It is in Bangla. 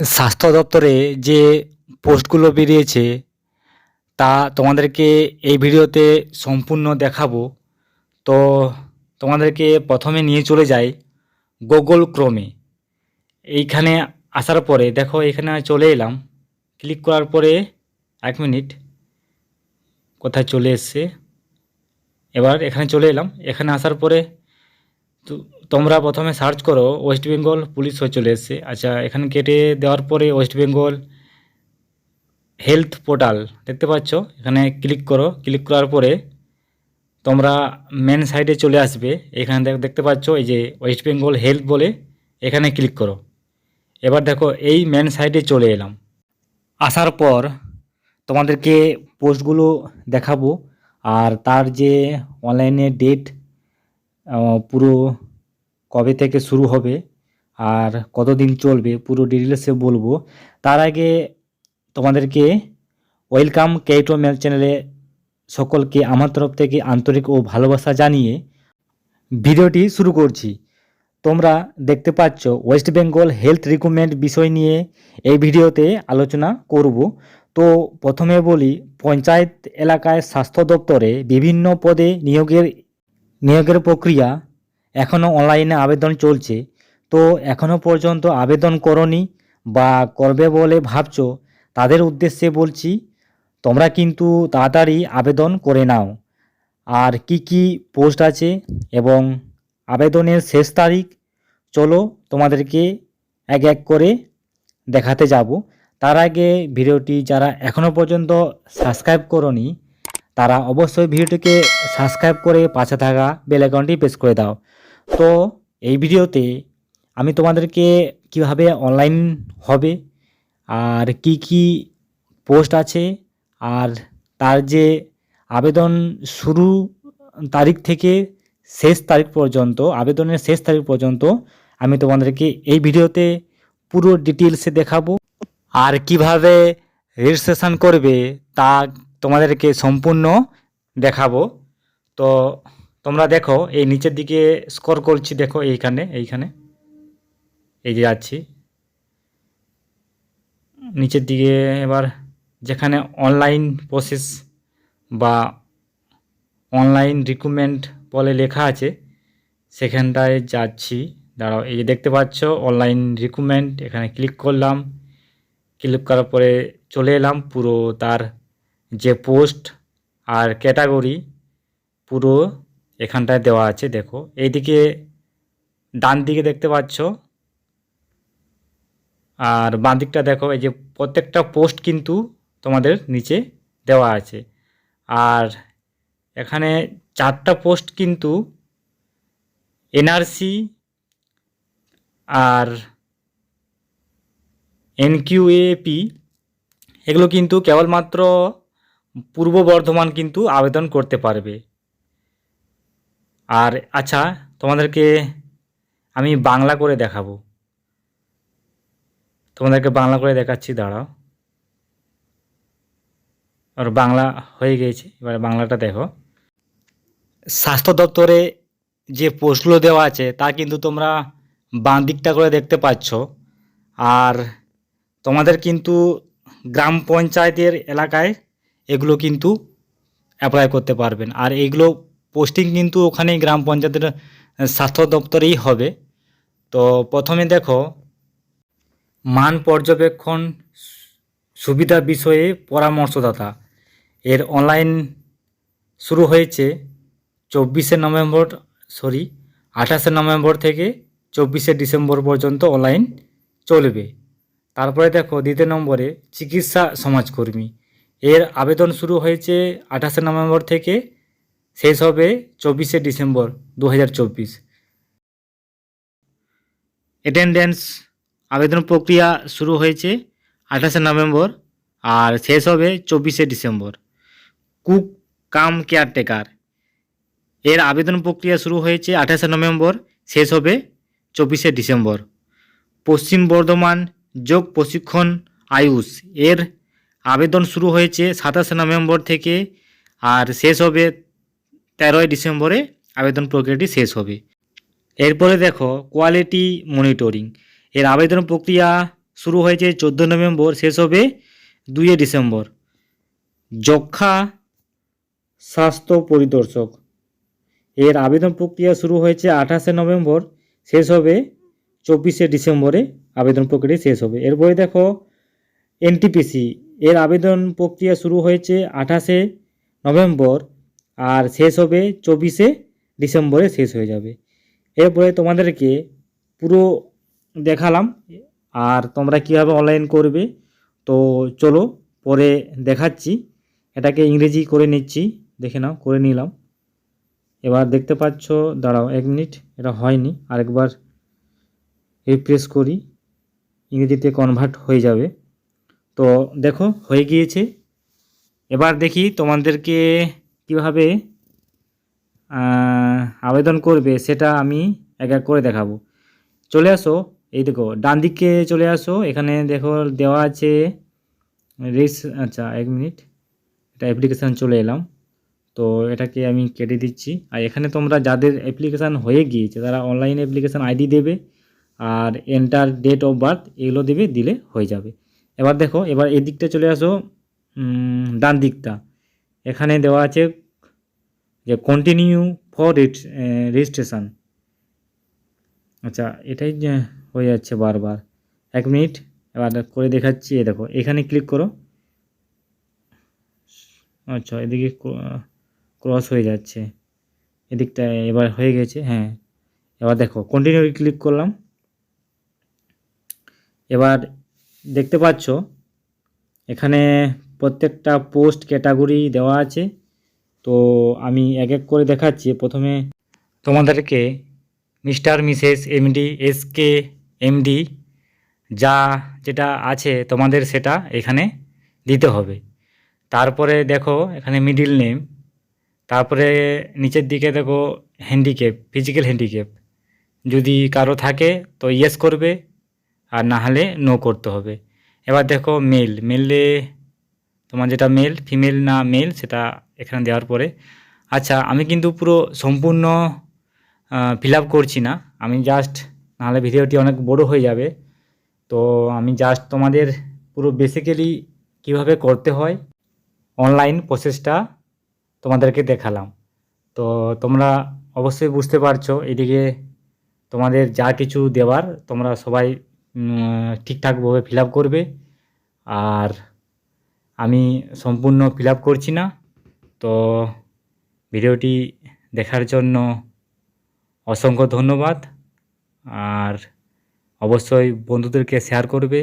স্বাস্থ্য দপ্তরে যে পোস্টগুলো বেরিয়েছে, তা তোমাদেরকে এই ভিডিওতে সম্পূর্ণ দেখাবো। তো তোমাদেরকে প্রথমে নিয়ে চলে যাই গুগল ক্রোমে। এইখানে আসার পরে, দেখো এখানে চলে এলাম। ক্লিক করার পরে এক মিনিট, কোথায় চলে এসছে? এবার এখানে চলে এলাম। এখানে আসার পরে তো তোমরা প্রথমে সার্চ করো ওয়েস্ট বেঙ্গল পুলিশ হয়ে চলে এসছে। আচ্ছা এখানে কেটে দেওয়ার পরে ওয়েস্ট বেঙ্গল হেলথ পোর্টাল দেখতে পাচ্ছ? এখানে ক্লিক করো। ক্লিক করার পরে তোমরা মেন সাইডে চলে আসবে। এখানে দেখ- দেখতে পাচ্ছ এই যে ওয়েস্ট বেঙ্গল হেলথ বলে এখানে ক্লিক করো। এবার দেখো, এই মেন সাইডে চলে এলাম। আসার পর তোমাদেরকে পোস্টগুলো দেখাবো। আর তার যে অনলাইনে ডেট পুরো কবে থেকে শুরু হবে আর কতদিন চলবে, পুরো ডিটেলসে বলব। তার আগে তোমাদেরকে ওয়েলকাম কেটো মেল চ্যানেলে সকলকে আমার তরফ থেকে আন্তরিক ও ভালোবাসা জানিয়ে ভিডিওটি শুরু করছি। তোমরা দেখতে পাচ্ছ ওয়েস্ট বেঙ্গল হেলথ রিক্রুটমেন্ট বিষয় নিয়ে এই ভিডিওতে আলোচনা করব। তো প্রথমে বলি, পঞ্চায়েত এলাকায় স্বাস্থ্য দপ্তরে বিভিন্ন পদে নিয়োগের নিয়োগের প্রক্রিয়া এখনও অনলাইনে আবেদন চলছে। তো এখনও পর্যন্ত আবেদন করনি বা করবে বলে ভাবছ, তাদের উদ্দেশ্যে বলছি, তোমরা কিন্তু তাড়াতাড়ি আবেদন করে নাও। আর কি কি পোস্ট আছে এবং আবেদনের শেষ তারিখ, চলো তোমাদেরকে এক এক করে দেখাতে যাব। তার আগে ভিডিওটি যারা এখনও পর্যন্ত সাবস্ক্রাইব করনি, তারা অবশ্যই ভিডিওটিকে সাবস্ক্রাইব করে পাশে থাকা বেল প্রেস করে দাও। তো এই ভিডিওতে আমি তোমাদেরকে কীভাবে অনলাইন হবে, আর কি কি পোস্ট আছে, আর তার যে আবেদন শুরু তারিখ থেকে শেষ তারিখ পর্যন্ত, আবেদনের শেষ তারিখ পর্যন্ত আমি তোমাদেরকে এই ভিডিওতে পুরো ডিটেলসে দেখাবো। আর কীভাবে রেজিস্ট্রেশন করবে তা তোমাদেরকে সম্পূর্ণ দেখাবো। তো তোমরা দেখো, এই নিচের দিকে স্কোর করছি, দেখো এইখানে এইখানে, এই যে যাচ্ছি। নিচের দিকে এবার যেখানে অনলাইন প্রসেস বা অনলাইন রিক্রুটমেন্ট বলে লেখা আছে, সেখানটায় যাচ্ছি। দাঁড়াও, এই যে দেখতে পাচ্ছ অনলাইন রিক্রুটমেন্ট এখানে ক্লিক করলাম। ক্লিক করার পরে চলে এলাম, পুরো তার যে পোস্ট আর ক্যাটাগরি পুরো এখানটায় দেওয়া আছে, দেখো। এইদিকে ডান দিকে দেখতে পাচ্ছ। আর বাঁ দিকটা দেখো, এই যে প্রত্যেকটা পোস্ট কিন্তু তোমাদের নিচে দেওয়া আছে। আর এখানে চারটা পোস্ট কিন্তু এনআরসি আর এনকিউএপি, এগুলো কিন্তু কেবলমাত্র পূর্ব বর্ধমান কিন্তু আবেদন করতে পারবে। আর আচ্ছা তোমাদেরকে আমি বাংলা করে দেখাবো। তোমাদেরকে বাংলা করে দেখাচ্ছি, দাঁড়াও। আর বাংলা হয়ে গিয়েছে, এবার বাংলাটা দেখো। স্বাস্থ্য দপ্তরে যে পোস্টগুলো দেওয়া আছে, তা কিন্তু তোমরা বাঁ দিকটা করে দেখতে পাচ্ছ। আর তোমাদের কিন্তু গ্রাম পঞ্চায়েতের এলাকায় এগুলো কিন্তু অ্যাপ্লাই করতে পারবেন। আর এইগুলো পোস্টিং কিন্তু ওখানে গ্রাম পঞ্চায়েতের স্বাস্থ্য দপ্তরেই হবে। তো প্রথমে দেখো, মান পর্যবেক্ষণ সুবিধা বিষয়ে পরামর্শদাতা। এর অনলাইন শুরু হয়েছে চব্বিশে নভেম্বর সরি আঠাশে নভেম্বর থেকে চব্বিশে ডিসেম্বর পর্যন্ত অনলাইন চলবে। তারপরে দেখো, দ্বিতীয় নম্বরে চিকিৎসা সমাজকর্মী। এর আবেদন শুরু হয়েছে আঠাশে নভেম্বর থেকে শেষ হবে চব্বিশে ডিসেম্বর দু হাজার চব্বিশ। অ্যাটেন্ডেন্স আবেদন প্রক্রিয়া শুরু হয়েছে আঠাশে নভেম্বর আর শেষ হবে চব্বিশে ডিসেম্বর। কুক কাম কেয়ারটেকার। এর আবেদন প্রক্রিয়া শুরু হয়েছে আঠাশে নভেম্বর, শেষ হবে চব্বিশে ডিসেম্বর। পশ্চিম বর্ধমান যোগ প্রশিক্ষণ আয়ুষ। এর আবেদন শুরু হয়েছে সাতাশে নভেম্বর থেকে আর শেষ হবে তেরোই ডিসেম্বরে আবেদন প্রক্রিয়াটি শেষ হবে। এরপরে দেখো কোয়ালিটি মনিটরিং এর আবেদন প্রক্রিয়া শুরু হয়েছে চোদ্দ নভেম্বর, শেষ হবে দুইয়ে ডিসেম্বর। যক্ষা স্বাস্থ্য পরিদর্শক। এর আবেদন প্রক্রিয়া শুরু হয়েছে আঠাশে নভেম্বর, শেষ হবে চব্বিশে ডিসেম্বরে আবেদন প্রক্রিয়া শেষ হবে। এরপরে দেখো এনটিপিসি এর আবেদন প্রক্রিয়া শুরু হয়েছে আঠাশে নভেম্বর আর শেষ হবে চব্বিশে ডিসেম্বরে শেষ হয়ে যাবে। এরপরে তোমাদেরকে পুরো দেখালাম আর তোমরা কীভাবে অনলাইন করবে। তো চলো পরে দেখাচ্ছি। এটাকে ইংরেজি করে নিচ্ছি। দেখে নাও, করে নিলাম। এবার দেখতে পাচ্ছ, দাঁড়াও এক মিনিট, এটা হয়নি। আরেকবার রিপ্রেস করি। ইংরেজিতে কনভার্ট হয়ে যাবে। তো দেখো, হয়ে গিয়েছে। এবার দেখি তোমাদেরকে কীভাবে আবেদন করবে সেটা আমি এক এক করে দেখাবো। চলে আসো, এই দেখো, ডান দিকে চলে আসো, এখানে দেখো দেওয়া আছে রিস আচ্ছা এক মিনিট, এটা অ্যাপ্লিকেশান চলে এলাম। তো এটাকে আমি কেটে দিচ্ছি। আর এখানে তোমরা যাদের অ্যাপ্লিকেশান হয়ে গিয়েছে, তারা অনলাইন অ্যাপ্লিকেশান আইডি দেবে আর এন্টার ডেট অফ বার্থ এগুলো দেবে, দিলে হয়ে যাবে। এবার দেখো, এবার এদিকটা চলে আসো ডান দিকটা। এখানে দেওয়া আছে যে কন্টিনিউ ফর রেজিস্ট্রেশন আচ্ছা এটাই হয়ে যাচ্ছে বারবার। এক মিনিট, এবার করে দেখাচ্ছি, এ দেখো, এখানে ক্লিক করো। আচ্ছা এদিকে ক্রস হয়ে যাচ্ছে। এদিকটা এবার হয়ে গেছে হ্যাঁ। এবার দেখো কন্টিনিউ ক্লিক করলাম। এবার দেখতে পাচ্ছ, এখানে প্রত্যেকটা পোস্ট ক্যাটাগরি দেওয়া আছে। তো আমি এক এক করে দেখাচ্ছি। প্রথমে তোমাদেরকে mister missus MD SK MD যা যেটা আছে তোমাদের সেটা এখানে দিতে হবে। তারপরে দেখো এখানে মিডিল নেম তারপরে নিচের দিকে দেখো হ্যান্ডিক্যাপ ফিজিক্যাল হ্যান্ডিক্যাপ যদি কারও থাকে তো ইয়েস করবে, আর না হলে নো করতে হবে। এবার দেখো মেল মেলে তোমার যেটা মেল ফিমেল না মেল সেটা এখানে দেওয়ার পরে। আচ্ছা আমি কিন্তু পুরো সম্পূর্ণ ফিল করছি না। আমি জাস্ট নাহলে ভিডিওটি অনেক বড় হয়ে যাবে। তো আমি জাস্ট তোমাদের পুরো বেসিক্যালি কীভাবে করতে হয় অনলাইন প্রসেসটা তোমাদেরকে দেখালাম। তো তোমরা অবশ্যই বুঝতে পারছ, এদিকে তোমাদের যা কিছু দেওয়ার তোমরা সবাই ঠিকঠাকভাবে ফিল করবে। আর আমি সম্পূর্ণ ফিল আপ করছি না। তো ভিডিওটি দেখার জন্য অসংখ্য ধন্যবাদ। আর অবশ্যই বন্ধুদেরকে শেয়ার করবে।